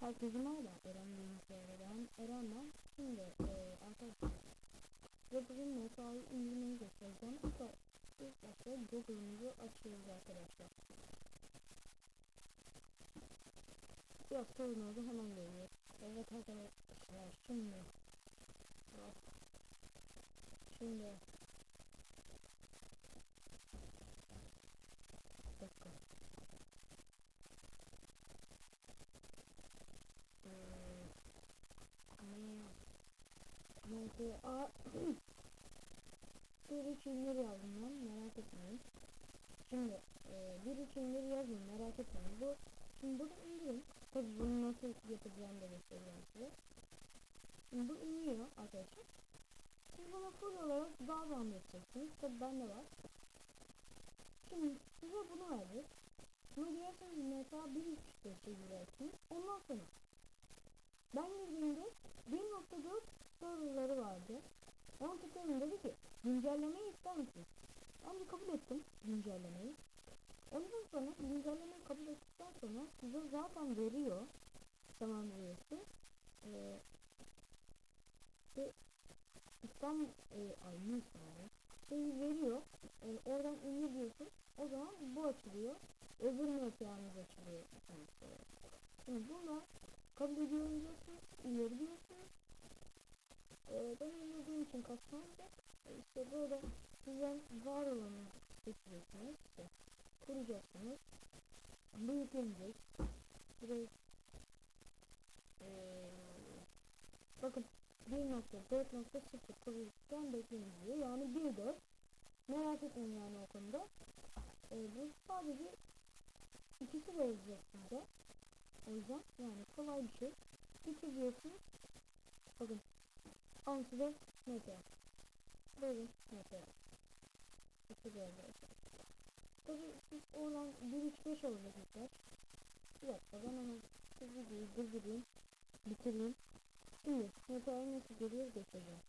Herkese merhaba. Eren Bilgisayar'dan Eren ben. Şimdi e, arkadaşlar bugün MSA'yı indirmeyi göstereceğim. İlk, ilk başta Google'ımızı açıyoruz arkadaşlar. Biraz sorun oldu hemen geliyor. Evet arkadaşlar şimdi. Şimdi Bir dakika. Neyse a bir üçündür yazdım ben merak etmeyin. Şimdi e, bir üçündür yazdım merak etmeyin. Bu şimdi bunu indirin. Tabi bunu nasıl yapacağımı da göstereceğim size. Şimdi bu iniyor arkadaşlar. Siz buna full olarak daha devam edeceksiniz. Tabi bende var. Şimdi size bunu verdik. Buna girerseniz mesela bir üç işte girersiniz. Ondan sonra ben 1.4 vardı. Ona tıkladım dedi ki güncellemeyi ister misin? Ben de kabul ettim güncellemeyi. Ondan sonra güncellemeyi kabul ettikten sonra size zaten veriyor. Tamam üyesi. Ee, ve İslam e, aynı sonra şey veriyor. E, oradan ünlü diyorsun. O zaman bu açılıyor. Öbür mekanımız açılıyor. Şimdi bunlar kabul ediyorum diyorsunuz. İleri diyorsunuz. Ee, ben oynadığım için kasmanca e, işte böyle sizden var olanı. İşte kuracaksınız. Bu yüklenecek. Burayı ee, bakın 1.4.0 kuruluştan bekleyin diyor. Yani 1.4 merak etmeyin yani o konuda. Ee, bu sadece ikisi verecek size. O yüzden yani kolay bir şey. Bitiriyorsunuz. Bakın. Al size meteor. Böyle mesela. İki böyle. Tabii biz oradan 1-3-5 alacağız mesela. Bir dakika ben hemen bu videoyu durdurayım. Bitireyim. Şimdi mesela nasıl görüyoruz göstereceğim.